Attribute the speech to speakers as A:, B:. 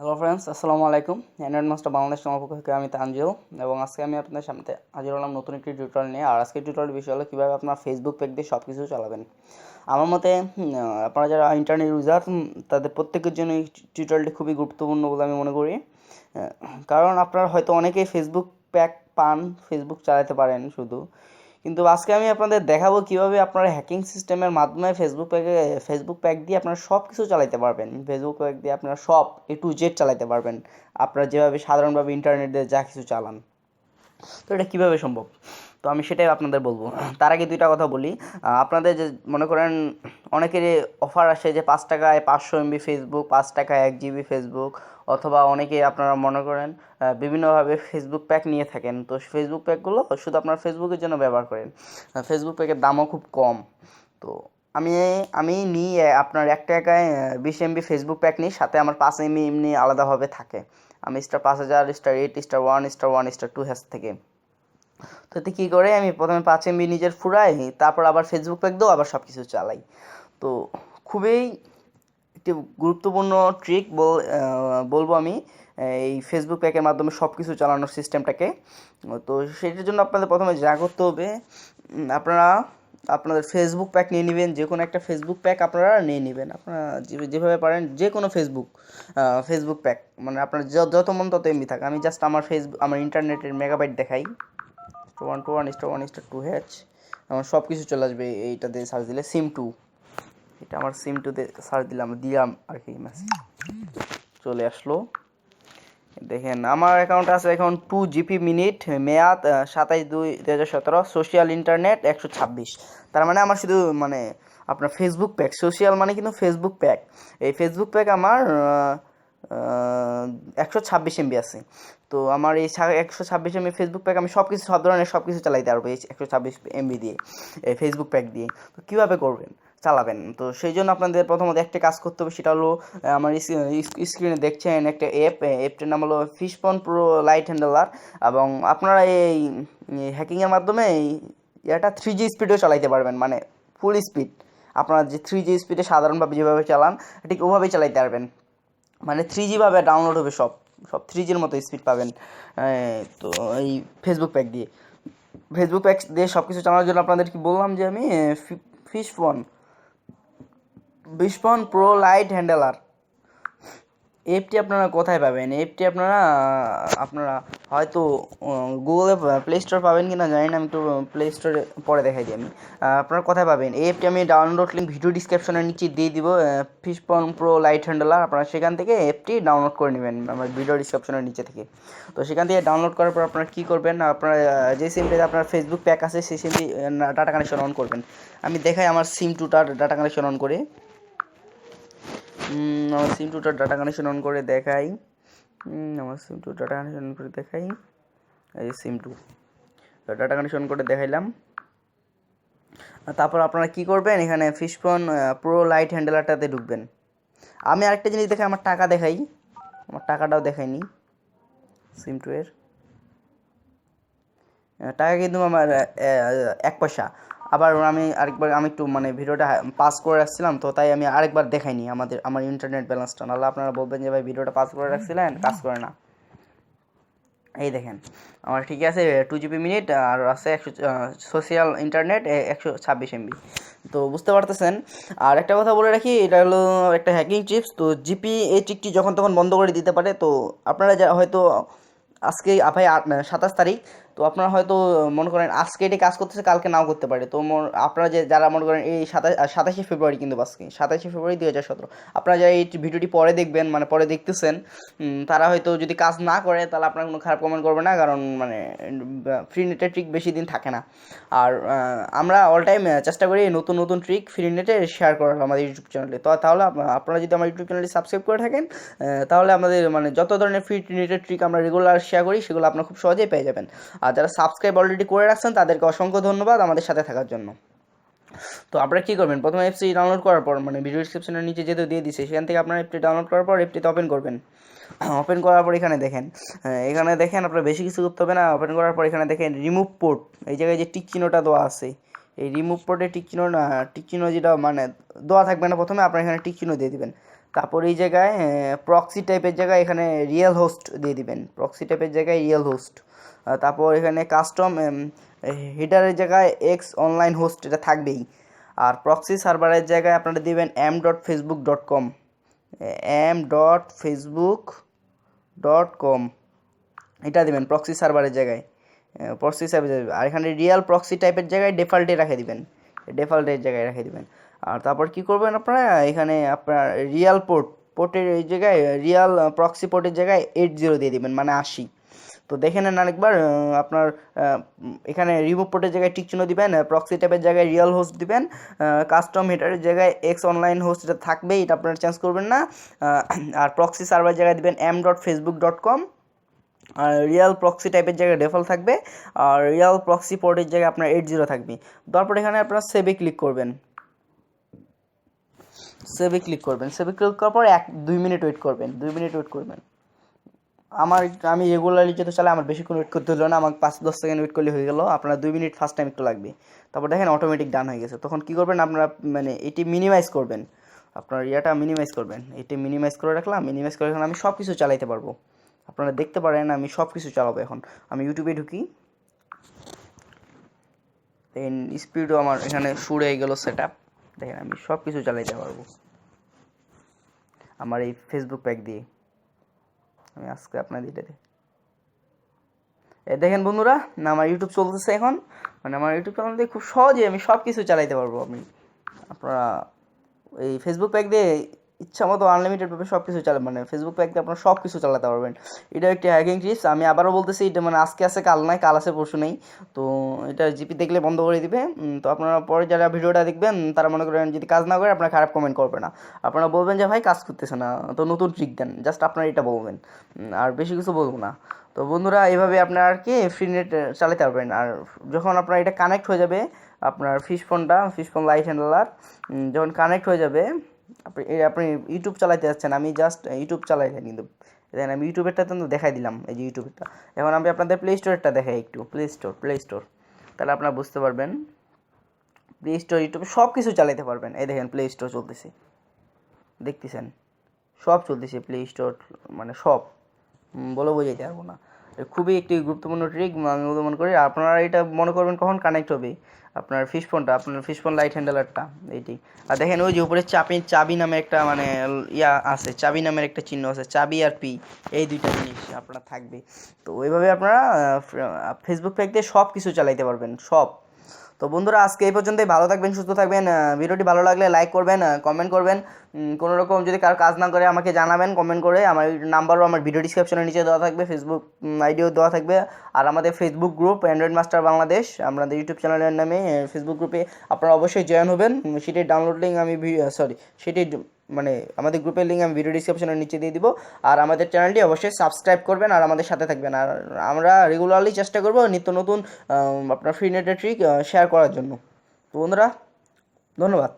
A: Hello friends আসসালামু আলাইকুম। Android master Bangladesh আমার পক্ষ থেকে আমি তানজিও এবং আজকে আমি আপনাদের সামনে হাজির হলাম নতুন একটি টিউটোরিয়াল নিয়ে। আর আজকের টিউটোরিয়াল বিষয় হলো কীভাবে আপনার ফেসবুক পেজ দিয়ে সব কিছু চালাবেন। আমার মতে আপনারা যারা ইন্টারনেট ইউজার তাদের প্রত্যেকের জন্য এই টিউটোরিয়ালটি খুবই গুরুত্বপূর্ণ বলে আমি মনে করি। কারণ আপনারা হয়তো অনেকেই ফেসবুক প্যাক পান ফেসবুক চালাতে পারেন শুধু। কিন্তু আজকে আমি আপনাদের দেখাবো কীভাবে আপনারা হ্যাকিং সিস্টেমের মাধ্যমে ফেসবুক প্যাকে ফেসবুক প্যাক দিয়ে আপনারা সব কিছু চালাতে পারবেন। ফেসবুক প্যাক দিয়ে আপনারা সব এ টু জেড চালাতে পারবেন। আপনারা যেভাবে সাধারণভাবে ইন্টারনেট দিয়ে যা কিছু চালান। তো এটা কীভাবে সম্ভব? তো আমি সেটাই আপনাদের বলব। তার আগে দুইটা কথা বলি। আপনাদের যে মনে করেন অনেকের অফার আসে যে পাঁচ টাকায় পাঁচশো এমবি ফেসবুক পাঁচ টাকায় এক জিবি ফেসবুক অথবা অনেকে আপনারা মনে করেন বিভিন্নভাবে ফেসবুক প্যাক নিয়ে থাকেন। তো ফেসবুক প্যাকগুলো শুধু আপনার ফেসবুকের জন্য ব্যবহার করেন। ফেসবুক প্যাকের দামও খুব কম। তো আমি আমি নিই আপনার এক টাকায় বিশ এমবি ফেসবুক প্যাক নিই, সাথে আমার পাঁচ এমবি এমনি আলাদাভাবে থাকে। আমি স্টার পাঁচ হাজার star eight star one star one star two hash থেকে। তো এতে কী করে, আমি প্রথমে পাঁচ এমবি নিজের ফুরাই, তারপর আবার ফেসবুক প্যাক দিয়েও আবার সব কিছু চালাই। তো খুবই একটি গুরুত্বপূর্ণ ট্রিক বল বলব আমি এই ফেসবুক প্যাকের মাধ্যমে সব কিছু চালানোর সিস্টেমটাকে তো সেটার জন্য আপনাদের প্রথমে যা করতে হবে আপনারা আপনাদের ফেসবুক প্যাক নিয়ে নেবেন, যে কোনো একটা ফেসবুক প্যাক আপনারা নিয়ে নেবেন। আপনারা যেভাবে পারেন, যে কোনো ফেসবুক ফেসবুক প্যাক মানে আপনার যত মন তত এমনি থাকে। আমি জাস্ট আমার ফেসবুক আমার ইন্টারনেটের মেগাবাইট দেখাই। One two one star one star two hash আমার সব কিছু চলে আসবে এইটা দিয়ে সার্চ দিলে সিম টু এটা আমার সিম টুতে সার্চ দিলাম দিলাম আর কি মেসেজ চলে আসলো। দেখেন, আমার অ্যাকাউন্ট আছে এখন টু জিপি মিনিট মেয়াদ সাতাইশ দুই দু হাজার সতেরো সোশ্যাল ইন্টারনেট একশো ছাব্বিশ। তার মানে আমার শুধু মানে আপনার ফেসবুক প্যাক সোশ্যাল মানে কিন্তু ফেসবুক প্যাক এই ফেসবুক প্যাক আমার একশো ছাব্বিশ এমবি আছে। তো আমার এই একশো ছাব্বিশ এমবি ফেসবুক প্যাক আমি সব কিছু সব ধরনের সব কিছু চালাইতে পারব এই একশো ছাব্বিশ এমবি দিয়ে, এই ফেসবুক প্যাক দিয়ে। তো কীভাবে করবেন? চালাবেন। তো সেই জন্য আপনাদের প্রথমত একটা কাজ করতে হবে, সেটা হলো আমার স্ক্রিনে দেখছেন একটা অ্যাপ অ্যাপটার নাম হলো ফিশপন প্রো লাইট হ্যান্ডেলার এবং আপনারা এই হ্যাকিংয়ের মাধ্যমে এটা থ্রি জি স্পিডেও চালাইতে পারবেন মানে ফুল স্পিড আপনারা যে থ্রি জি স্পিডে সাধারণভাবে যেভাবে চালান, ঠিক ওভাবেই চালাইতে পারবেন। মানে থ্রি জিভাবে ডাউনলোড হবে সব সব থ্রি জির মতো স্পিড পাবেন। তো এই ফেসবুক প্যাক দিয়ে। ফেসবুক প্যাক দিয়ে সব কিছু চালানোর জন্য আপনাদের কি বললাম যে আমি Psiphon Psiphon pro lite handler এপটি আপনারা কোথায় পাবেন? এপটি আপনারা আপনারা হয়তো গুগলে প্লে স্টোর পাবেন কি না জানি না, আমি একটু প্লে স্টোরে পরে দেখাই দিই আমি। আপনারা কোথায় পাবেন? এই অ্যাপটি আমি ডাউনলোড লিঙ্ক ভিডিও ডিসক্রিপশনের নিচে দিয়ে দিব। ফিশপন প্রো লাইট হ্যান্ডেলার আপনারা সেখান থেকে অ্যাপটি ডাউনলোড করে নেবেন, আমার ভিডিও ডিসক্রিপশনের নিচে থেকে। তো সেখান থেকে ডাউনলোড করার পর আপনারা কী করবেন? আপনারা যে সিমটাতে আপনার ফেসবুক প্যাক আছে, সেই সিমটি ডাটা কানেকশন অন করবেন। আমি দেখাই আমার সিম টুটার ডাটা কানেকশন অন করে। আমার সিম টুটার ডাটা কানেকশন অন করে দেখাই। আমার SIM two data connection on করে দেখাই। এই সিম টু ডাটা কানেকশন করে দেখাইলাম। তারপর আপনারা কি করবেন? এখানে ফিশফোন প্রো লাইট হ্যান্ডেলারটাতে ঢুকবেন। আমি আরেকটা জিনিস দেখাই, আমার টাকা দেখাই। আমার টাকাটাও দেখাইনি সিম টু এর। টাকা কিন্তু আমার এক পয়সা। আবার আমি আরেকবার, আমি একটু মানে ভিডিওটা পাস করে রাখছিলাম, তো তাই আমি আরেকবার দেখাইনি আমাদের, আমার ইন্টারনেট ব্যালেন্সটা নাহলে আপনারা বলবেন যে, ভাই, ভিডিওটা পাস করে রাখছিলেন, কাজ করে না। এই দেখেন, আমার ঠিক আছে টু জিবি মিনিট আর আছে একশো সোশ্যাল ইন্টারনেট একশো ছাব্বিশ এমবি তো বুঝতে পারতেছেন? আর একটা কথা বলে রাখি, এটা হলো একটা হ্যাকিং চিপস তো জিপি এই ট্রিকটি যখন তখন বন্ধ করে দিতে পারে, তো আপনারা যা, হয়তো আজকে, ভাই সাতাশ তারিখ তো আপনারা হয়তো মনে করেন আজকে এটি কাজ করতেছে, কালকে নাও করতে পারে। তো আপনারা যে, যারা মনে করেন এই সাতাশ সাতাশে ফেব্রুয়ারি কিন্তু আজকে সাতাশে ফেব্রুয়ারি দুই হাজার সতেরো। আপনারা যারা এই ভিডিওটি পরে দেখবেন মানে পরে দেখতেছেন তারা হয়তো যদি কাজ না করে, তাহলে আপনারা কোনো খারাপ কমেন্ট করবে না, কারণ মানে ফ্রি নেটের ট্রিক বেশি দিন থাকে না। আর আমরা অল টাইম চেষ্টা করি নতুন নতুন ট্রিক ফ্রি নেটে শেয়ার করার আমাদের ইউটিউব চ্যানেলে তো তাহলে আপনারা যদি আমার ইউটিউব চ্যানেলটি সাবস্ক্রাইব করে থাকেন তাহলে আমাদের মানে যত ধরনের ফ্রি নেটের ট্রিক আমরা রেগুলার শেয়ার করি, সেগুলো আপনারা খুব সহজেই পেয়ে যাবেন। আর যারা সাবস্ক্রাইব অলরেডি করে রাখছেন, তাদেরকে অসংখ্য ধন্যবাদ আমাদের সাথে থাকার জন্য। তো আপনারা কী করবেন? প্রথমে অ্যাপসটি ডাউনলোড করার পর মানে ভিডিও ডিসক্রিপশনের নিচে যেহেতু দিয়ে দিছে, সেখান থেকে আপনারা অ্যাপটি ডাউনলোড করার পর অ্যাপটিতে ওপেন করবেন। ওপেন করার পর এখানে দেখেন এখানে দেখেন আপনার বেশি কিছু করতে হবে না। ওপেন করার পর এখানে দেখেন রিমুভ পোর্ট এই জায়গায় যে টিক চিহ্নটা দেওয়া আছে, এই রিমুভ পোর্টে টিক চিহ্ন না টিক চিহ্ন যেটা মানে দেওয়া থাকবে না প্রথমে, আপনার এখানে টিক চিহ্ন দিয়ে দিবেন। তারপর এই জায়গায় প্রক্সি টাইপের জায়গায় এখানে রিয়েল হোস্ট দিয়ে দিবেন। প্রক্সি টাইপের জায়গায় রিয়েল হোস্ট তারপর এখানে কাস্টম হিটারের জায়গায় এক্স অনলাইন হোস্ট এটা থাকবেই। আর প্রক্সি সার্ভারের জায়গায় আপনারা দিবেন m dot Facebook dot com m dot Facebook dot com এটা দেবেন প্রক্সি সার্ভারের জায়গায়। প্রক্সি সার্ভার আর এখানে রিয়াল প্রক্সি টাইপের জায়গায় ডিফল্টে রেখে দিবেন। ডিফল্টের জায়গায় রেখে দিবেন। আর তারপর কি করবেন আপনারা? এখানে আপনার রিয়াল পোর্ট পোর্টের এই জায়গায় রিয়াল প্রক্সি পোর্টের জায়গায় এইট জিরো দিয়ে দিবেন মানে আশি। তো দেখে নেন আরেকবার আপনার এখানে রিমুভ পোর্টের জায়গায় টিক চিহ্ন দিবেন প্রক্সি ট্যাপের জায়গায় রিয়াল হোস্ট দিবেন কাস্টম হিটারের জায়গায় এক্স অনলাইন হোস্ট এটা থাকবেই, এটা আপনারা চেঞ্জ করবেন না। আর প্রক্সি সার্ভার জায়গায় দিবেন m dot Facebook dot com আর রিয়াল প্রক্সি টাইপের জায়গায় ডেফল থাকবে, আর রিয়াল প্রক্সি পোর্টের জায়গায় আপনার এইট জিরো থাকবে। তারপর এখানে আপনার সেভে ক্লিক করবেন। সেভে ক্লিক করবেন। সেভে ক্লিক করার পর এক, দুই মিনিট ওয়েট করবেন। দুই মিনিট ওয়েট করবেন। আমার, আমি রেগুলারলি যেহেতু চালাই আমার বেশিক্ষণ ওয়েট করতে হলো না। আমার পাঁচ, দশ সেকেন্ড ওয়েট করলে হয়ে গেলো। আপনার দুই মিনিট ফার্স্ট টাইম একটু লাগবে। তারপর দেখেন অটোমেটিক ডান হয়ে গেছে। তখন কী করবেন? আপনারা মানে এটি মিনিমাইজ করবেন। আপনার ইয়াটা মিনিমাইজ করবেন। এটি মিনিমাইজ করে রাখলাম। মিনিমাইজ করে রাখলাম। আমি সব কিছু চালাইতে পারব। আপনারা দেখতে পারেন, আমি সব কিছু চালাবো এখন। আমি ইউটিউবে ঢুকি। দেখেন স্পিডও আমার এখানে শুরু হয়ে গেলো সেট আপ দেখেন, আমি সব কিছু চালাইতে পারব। আমার এই ফেসবুক প্যাক দিয়ে। আমি আজকে আপনাদের এটাতে দেখেন বন্ধুরা, না, আমার ইউটিউব চলতেছে এখন। মানে আমার ইউটিউব চ্যানেল দিয়ে খুব সহজে আমি সব কিছু চালাইতে পারব। আমি আপনারা এই ফেসবুক প্যাক দিয়ে ইচ্ছা মতো আনলিমিটেডভাবে সব কিছু চালাবেন। মানে ফেসবুক দিয়ে আপনারা সব কিছু চালাতে পারবেন। এটা একটি হ্যাকিং টিপস আমি আবারও বলতেছি, এটা মানে আজকে আছে, কাল নাই, কাল আছে, পরশু নেই। তো এটা জিপি দেখলে বন্ধ করে দিবে। তো আপনারা পরে যারা ভিডিওটা দেখবেন, তারা মনে করেন যদি কাজ না করে, আপনারা খারাপ কমেন্ট করবে না। আপনারা বলবেন যে, ভাই, কাজ করতেছে না। তো নতুন ট্রিক দেন। জাস্ট আপনারা এটা বলবেন। আর বেশি কিছু বলব না। তো বন্ধুরা এইভাবে আপনার আর কি ফ্রি নেট চালাতে পারবেন। আর যখন আপনার এটা কানেক্ট হয়ে যাবে, আপনার ফিশ ফোনটা ফিশ ফোন লাইট হ্যান্ডলার যখন কানেক্ট হয়ে যাবে আপনি আপনি ইউটিউব চালাইতে যাচ্ছেন, আমি জাস্ট ইউটিউব চালাই না কিন্তু। দেখেন আমি ইউটিউবেরটা তো দেখাই দিলাম, এই যে ইউটিউবেরটা এখন আমি আপনাদের প্লে স্টোরেরটা দেখাই একটু প্লে স্টোর প্লে স্টোর তাহলে আপনারা বুঝতে পারবেন প্লে স্টোর ইউটিউবে সব কিছু চালাইতে পারবেন। এই দেখেন প্লে স্টোর চলতেছে। দেখতেছেন? সব চলতেছে প্লে স্টোর মানে সব। বলে বোঝাইতে পারব না। খুবই একটি গুরুত্বপূর্ণ ট্রিক আমি মনে করি, আপনারা এটা মনে করবেন কখন কানেক্ট হবে। আপনার ফিশ ফোনটা আপনার ফিশ ফোন লাইট হ্যান্ডেলারটা এইটি। আর দেখেন ওই যে উপরে চাবি চাবি নামে একটা মানে ইয়া আছে, চাবি নামের একটা চিহ্ন আছে, চাবি আর পি, এই দুইটা জিনিস আপনার থাকবে। তো ওইভাবে আপনারা ফেসবুক পেজ দিয়ে সব কিছু চালাইতে পারবেন, সব। তো বন্ধুরা, আজকে এই পর্যন্তই। ভালো থাকবেন, সুস্থ থাকবেন। ভিডিওটি ভালো লাগলে লাইক করবেন কমেন্ট করবেন। কোনো রকম যদি কারও কাজ না করে আমাকে জানাবেন কমেন্ট করে। আমার নাম্বারও আমার ভিডিও ডিসক্রিপশনের নিচে দেওয়া থাকবে ফেসবুক আইডিও দেওয়া থাকবে। আর আমাদের Facebook group Android master Bangladesh আমাদের ইউটিউব চ্যানেলের নামে ফেসবুক গ্রুপে আপনারা অবশ্যই জয়েন হবেন। সেটির ডাউনলোড লিঙ্ক আমি সরি সেটির মানে আমাদের গ্রুপের লিঙ্ক আমি ভিডিও ডিসক্রিপশনের নিচে দিয়ে দিব। আর আমাদের চ্যানেলটি অবশ্যই সাবস্ক্রাইব করবেন আর আমাদের সাথে থাকবেন। আর আমরা রেগুলারলি চেষ্টা করব নিত্য নতুন আপনার ফ্রি নেটের ট্রিক শেয়ার করার জন্য। তো বন্ধুরা, ধন্যবাদ।